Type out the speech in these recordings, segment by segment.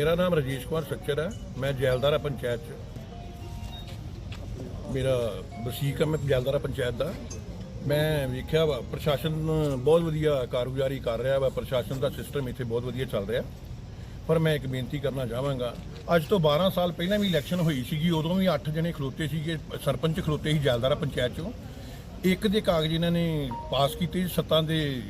ਮੇਰਾ ਨਾਮ ਰਜੇਸ਼ ਕੁਮਾਰ ਸੱਚਰ ਹੈ। ਮੈਂ ਜੈਲਦਾਰਾ ਪੰਚਾਇਤ ਚ। ਮੇਰਾ ਵਸੀਕ ਹੈ ਮੈਂ ਜੈਲਦਾਰਾ ਪੰਚਾਇਤ ਦਾ। ਮੈਂ ਵੇਖਿਆ ਵਾ ਪ੍ਰਸ਼ਾਸਨ ਬਹੁਤ ਵਧੀਆ ਕਾਰਗੁਜ਼ਾਰੀ ਕਰ ਰਿਹਾ ਵਾ। ਪ੍ਰਸ਼ਾਸਨ ਦਾ ਸਿਸਟਮ ਇੱਥੇ ਬਹੁਤ ਵਧੀਆ ਚੱਲ ਰਿਹਾ। ਪਰ ਮੈਂ ਇੱਕ ਬੇਨਤੀ ਕਰਨਾ ਚਾਹਾਂਗਾ ਅੱਜ ਤੋਂ 12 ਸਾਲ ਪਹਿਲਾਂ ਵੀ ਇਲੈਕਸ਼ਨ ਹੋਈ ਸੀਗੀ ਉਦੋਂ ਵੀ 8 ਜਣੇ ਖਲੋਤੇ ਸੀਗੇ ਸਰਪੰਚ ਖਲੋਤੇ ਸੀ ਜੈਲਦਾਰਾ ਪੰਚਾਇਤ ਚੋਂ। ਇੱਕ ਦੇ ਕਾਗਜ਼ ਇਹਨਾਂ ਨੇ ਪਾਸ ਕੀਤੇ ਸੀ, ਸੱਤਾਂ ਦੇ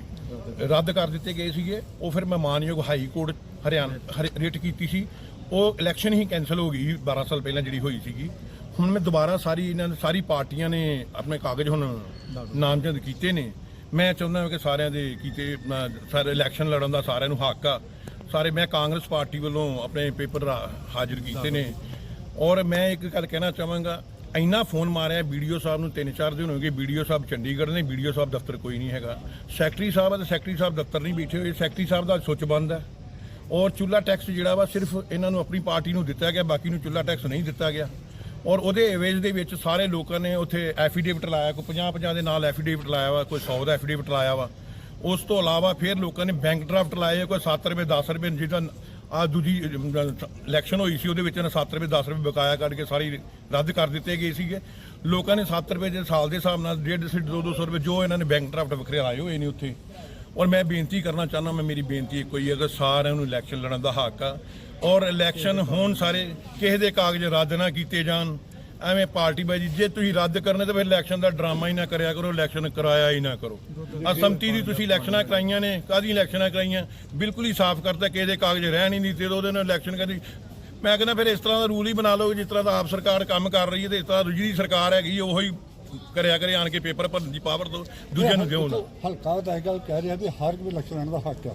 ਰੱਦ ਕਰ ਦਿੱਤੇ ਗਏ ਸੀਗੇ। ਉਹ ਫਿਰ ਮੈਂ ਮਾਨਯੋਗ ਹਾਈ ਕੋਰਟ ਹਰਿਆਣਾ ਹਰਿ- ਰਿਟ ਕੀਤੀ ਸੀ। ਉਹ ਇਲੈਕਸ਼ਨ ਹੀ ਕੈਨਸਲ ਹੋ ਗਈ 12 ਸਾਲ ਪਹਿਲਾਂ ਜਿਹੜੀ ਹੋਈ ਸੀਗੀ। ਹੁਣ ਮੈਂ ਦੁਬਾਰਾ ਸਾਰੀ ਇਹਨਾਂ ਨੇ ਸਾਰੀ ਪਾਰਟੀਆਂ ਨੇ ਆਪਣੇ ਕਾਗਜ਼ ਹੁਣ ਨਾਮਜ਼ਦ ਕੀਤੇ ਨੇ। ਮੈਂ ਚਾਹੁੰਦਾ ਹਾਂ ਕਿ ਸਾਰਿਆਂ ਦੇ ਕੀਤੇ ਸਾਰੇ ਇਲੈਕਸ਼ਨ ਲੜਨ ਦਾ ਸਾਰਿਆਂ ਨੂੰ ਹੱਕ ਆ। ਸਾਰੇ, ਮੈਂ ਕਾਂਗਰਸ ਪਾਰਟੀ ਵੱਲੋਂ ਆਪਣੇ ਪੇਪਰ ਹਾਜ਼ਰ ਕੀਤੇ ਨੇ। ਔਰ ਮੈਂ ਇੱਕ ਗੱਲ ਕਹਿਣਾ ਚਾਹਾਂਗਾ, ਇੰਨਾ ਫੋਨ ਮਾਰਿਆ ਵੀਡੀਓ ਸਾਹਿਬ ਨੂੰ ਤਿੰਨ ਚਾਰ ਦਿਨ ਹੋ ਗਏ ਵੀਡੀਓ ਸਾਹਿਬ ਚੰਡੀਗੜ੍ਹ ਨੇ ਵੀਡੀਓ ਸਾਹਿਬ ਦਫ਼ਤਰ ਕੋਈ ਨਹੀਂ ਹੈਗਾ। ਸੈਕਟਰੀ ਸਾਹਿਬ ਅਤੇ ਸੈਕਟਰੀ ਸਾਹਿਬ ਦਫ਼ਤਰ ਨਹੀਂ ਬੈਠੇ ਹੋਏ। ਸੈਕਟਰੀ ਸਾਹਿਬ ਦਾ ਸੁੱਚ ਬੰਦ ਹੈ ਔਰ ਚੁੱਲਾ ਟੈਕਸ ਜਿਹੜਾ ਵਾ ਸਿਰਫ ਇਹਨਾਂ ਨੂੰ ਆਪਣੀ ਪਾਰਟੀ ਨੂੰ ਦਿੱਤਾ ਗਿਆ, ਬਾਕੀ ਨੂੰ ਚੁੱਲਾ ਟੈਕਸ ਨਹੀਂ ਦਿੱਤਾ ਗਿਆ। ਔਰ ਉਹਦੇ ਐਵੇਜ ਦੇ ਵਿੱਚ ਸਾਰੇ ਲੋਕਾਂ ਨੇ ਉੱਥੇ ਐਫੀਡੇਵਿਟ ਲਾਇਆ, ਕੋਈ 50 50 ਦੇ ਨਾਲ ਐਫੀਡੇਵਿਟ ਲਾਇਆ ਵਾ, ਕੋਈ 100 ਦਾ ਐਫੀਡੇਵਿਟ ਲਾਇਆ ਵਾ। ਉਸ ਤੋਂ ਇਲਾਵਾ ਫਿਰ ਲੋਕਾਂ ਨੇ ਬੈਂਕ ਡਰਾਫਟ ਲਾਏ ਕੋਈ 7 ਰੁਪਏ 10 ਰੁਪਏ, ਜਿਹਦਾ ਆ ਦੂਜੀ ਇਲੈਕਸ਼ਨ ਹੋਈ ਸੀ, ਉਹਦੇ ਵਿੱਚ ਇਹਨਾਂ 7 ਰੁਪਏ 10 ਰੁਪਏ ਬਕਾਇਆ ਕਰਕੇ ਸਾਰੀ ਰੱਦ ਕਰ ਦਿੱਤੇ ਗਏ ਸੀਗੇ। ਲੋਕਾਂ ਨੇ 7 ਰੁਪਏ ਦੇ ਸਾਲ ਦੇ ਹਿਸਾਬ ਨਾਲ 150 2 200 ਰੁਪਏ ਜੋ ਇਹਨਾਂ ਨੇ ਬੈਂਕ ਡਰਾਫਟ ਵੱਖਰੇ ਲਾਏ ਹੋਏ ਨੇ ਉੱਥੇ। ਔਰ ਮੈਂ ਬੇਨਤੀ ਕਰਨਾ ਚਾਹੁੰਦਾ, ਮੈਂ ਮੇਰੀ ਬੇਨਤੀ ਇੱਕੋ ਹੀ ਹੈ ਕਿ ਸਾਰਿਆਂ ਨੂੰ ਇਲੈਕਸ਼ਨ ਲੜਨ ਦਾ ਹੱਕ ਆ। ਔਰ ਇਲੈਕਸ਼ਨ ਹੋਣ ਸਾਰੇ ਕਿਸੇ ਦੇ ਕਾਗਜ਼ ਰੱਦ ਨਾ ਕੀਤੇ ਜਾਣ। ਐਵੇਂ ਪਾਰਟੀ ਬਾਜੀ, ਜੇ ਤੁਸੀਂ ਰੱਦ ਕਰਨੇ ਤਾਂ ਫਿਰ ਇਲੈਕਸ਼ਨ ਦਾ ਡਰਾਮਾ ਹੀ ਨਾ ਕਰਿਆ ਕਰੋ ਇਲੈਕਸ਼ਨ ਕਰਾਇਆ ਹੀ ਨਾ ਕਰੋ। ਅਸਮਤੀ ਦੀ ਤੁਸੀਂ ਇਲੈਕਸ਼ਨਾਂ ਕਰਾਈਆਂ ਨੇ ਕਾਦੀ ਇਲੈਕਸ਼ਨਾਂ ਕਰਾਈਆਂ? ਬਿਲਕੁਲ ਹੀ ਸਾਫ਼ ਕਰਤਾ, ਕਿਸੇ ਦੇ ਕਾਗਜ਼ ਰਹਿਣ ਹੀ ਨਹੀਂ ਤੇ ਉਹਦੇ ਨਾਲ ਇਲੈਕਸ਼ਨ ਕਰੀ ਮੈਂ ਕਹਿੰਦਾ ਫਿਰ ਇਸ ਤਰ੍ਹਾਂ ਦਾ ਰੂਲ ਹੀ ਬਣਾ ਲਓ ਜਿਸ ਤਰ੍ਹਾਂ ਦਾ ਆਪ ਸਰਕਾਰ ਕੰਮ ਕਰ ਰਹੀ ਹੈ ਤੇ ਇਸ ਤਰ੍ਹਾਂ ਜਿਹੜੀ ਸਰਕਾਰ ਹੈਗੀ, ਉਹ ਹੀ ਕਰਿਆ ਕਰੇ, ਆਣ ਕੇ ਪੇਪਰ ਭਰਨ ਦੀ ਪਾਵਰ ਦੋ, ਦੂਜਿਆਂ ਨੂੰ ਦਿਓ ਨਾ। ਹਲਕਾ ਤਾਂ ਇਹ ਗੱਲ ਕਹਿ ਰਿਹਾ ਵੀ ਹਰ ਕੋਈ ਇਲੈਕਸ਼ਨ ਲੜਨ ਦਾ ਹੱਕ ਆ।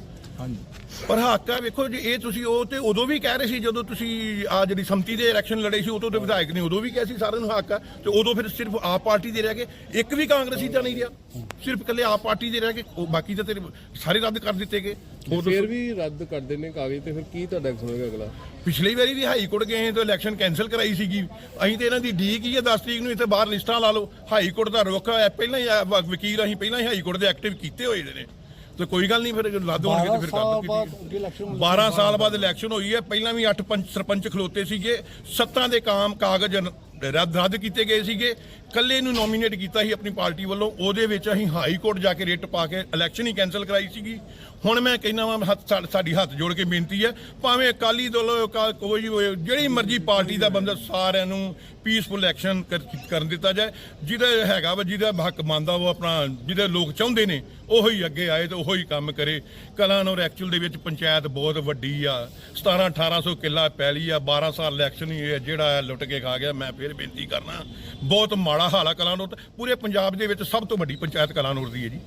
ਪਰ ਹੱਕ ਆ ਵੇਖੋ ਜੇ ਇਹ ਤੁਸੀਂ ਉਹ ਤੇ ਉਦੋਂ ਵੀ ਕਹਿ ਰਹੇ ਸੀ ਜਦੋਂ ਤੁਸੀਂ ਆ ਜਿਹੜੀ ਸੰਮਤੀ ਦੇ ਇਲੈਕਸ਼ਨ ਲੜੇ ਸੀ ਉਦੋਂ ਤੇ ਵਿਧਾਇਕ ਨੇ ਉਦੋਂ ਵੀ ਕਿਹਾ ਸੀ ਸਾਰਿਆਂ ਨੂੰ ਹੱਕ ਆ ਤੇ ਉਦੋਂ ਫਿਰ ਸਿਰਫ ਆਪ ਪਾਰਟੀ ਦੇ ਰਹਿ ਗਏ। ਇੱਕ ਵੀ ਕਾਂਗਰਸੀ ਤਾਂ ਨਹੀਂ ਰਿਹਾ। ਸਿਰਫ ਇਕੱਲੇ ਆਪ ਪਾਰਟੀ ਦੇ ਰਹਿ ਗਏ ਉਹ ਬਾਕੀ ਤਾਂ ਤੇਰੇ ਸਾਰੇ ਰੱਦ ਕਰ ਦਿੱਤੇ ਗਏ। ਉਹ ਫਿਰ ਵੀ ਰੱਦ ਕਰਦੇ ਨੇ ਕਾਗਜ਼ ਤੇ ਫਿਰ ਕੀ ਤੁਹਾਡਾ ਐਕਸ਼ਨ ਹੋਏਗਾ ਅਗਲਾ? ਪਿਛਲੀ ਵਾਰੀ ਵੀ ਹਾਈ ਕੋਰਟ ਗਏ ਤਾਂ ਇਲੈਕਸ਼ਨ ਕੈਨਸਲ ਕਰਾਈ ਸੀਗੀ। ਅਸੀਂ ਤੇ ਇਹਨਾਂ ਦੀ ਡੀ ਕੀ ਹੈ 10 ਤਰੀਕ ਨੂੰ ਇੱਥੇ ਬਾਹਰ ਲਿਸਟਾਂ ਲਾ ਲਓ। ਹਾਈ ਕੋਰਟ ਦਾ ਰੁਖ ਹੈ ਪਹਿਲਾਂ ਹੀ ਵਕੀਲ ਅਸੀਂ ਪਹਿਲਾਂ ਹੀ ਹਾਈ ਕੋਰਟ ਦੇ ਐਕਟਿਵ ਕੀਤੇ ਹੋਏ ਨੇ। ਤੇ ਕੋਈ ਗੱਲ ਨਹੀਂ ਫਿਰ ਲੱਦ ਹੋਣਗੇ ਤੇ 12 ਫਿਰ ਕਰ ਅੱਗੇ ਇਲੈਕਸ਼ਨ 12 ਸਾਲ ਬਾਅਦ ਇਲੈਕਸ਼ਨ ਹੋਈ ਹੈ। ਪਹਿਲਾਂ ਵੀ 8 ਪੰਚ ਸਰਪੰਚ ਖਲੋਤੇ ਸੀਗੇ। ਸੱਤਾਂ ਦੇ ਕਾਮ ਕਾਗਜ਼ ਰੱਦ ਰੱਦ ਕੀਤੇ ਗਏ ਸੀਗੇ। ਕੱਲੇ ਨੂੰ ਨੋਮੀਨੇਟ ਕੀਤਾ ਸੀ ਆਪਣੀ ਪਾਰਟੀ ਵੱਲੋਂ ਉਹਦੇ ਵਿੱਚ ਅਸੀਂ ਹਾਈ ਕੋਰਟ ਜਾ ਕੇ ਰਿਟ ਪਾ ਕੇ ਇਲੈਕਸ਼ਨ ਹੀ ਕੈਨਸਲ ਕਰਾਈ ਸੀਗੀ। ਹੁਣ ਮੈਂ ਕਹਿੰਦਾ ਵਾਂ ਹੱਥ ਸਾਡੀ ਹੱਥ ਜੋੜ ਕੇ ਬੇਨਤੀ ਹੈ ਭਾਵੇਂ ਅਕਾਲੀ ਦਲ ਕੋਈ ਹੋਵੇ, ਜਿਹੜੀ ਮਰਜ਼ੀ ਪਾਰਟੀ ਦਾ ਬੰਦਾ ਸਾਰਿਆਂ ਨੂੰ ਪੀਸਫੁਲ ਐਕਸ਼ਨ ਕਰਨ ਦਿੱਤਾ ਜਾਏ। ਜਿਹਦਾ ਹੈਗਾ ਵਾ ਜਿਹਦਾ ਹੱਕ ਮੰਨਦਾ ਉਹ ਆਪਣਾ ਜਿਹਦੇ ਲੋਕ ਚਾਹੁੰਦੇ ਨੇ ਉਹੀ ਅੱਗੇ ਆਏ ਤੇ ਉਹੀ ਕੰਮ ਕਰੇ। ਕਲਾਨੌਰ ਐਕਚੁਅਲ ਦੇ ਵਿੱਚ ਪੰਚਾਇਤ ਬਹੁਤ ਵੱਡੀ ਆ। 17 1800 ਕਿੱਲਾ ਪੈਲੀ ਆ 12 ਸਾਲ ਇਲੈਕਸ਼ਨ ਹੀ ਜਿਹੜਾ ਹੈ ਲੁੱਟ ਕੇ ਖਾ ਗਿਆ ਮੈਂ ਫਿਰ ਬੇਨਤੀ ਕਰਨਾ। ਬਹੁਤ ਮਾੜਾ ਹਾਲਾ ਆ ਪੂਰੇ ਪੰਜਾਬ ਦੇ ਵਿੱਚ ਸਭ ਤੋਂ ਵੱਡੀ ਪੰਚਾਇਤ ਕਲਾਨੌਰ ਦੀ ਹੈ ਜੀ।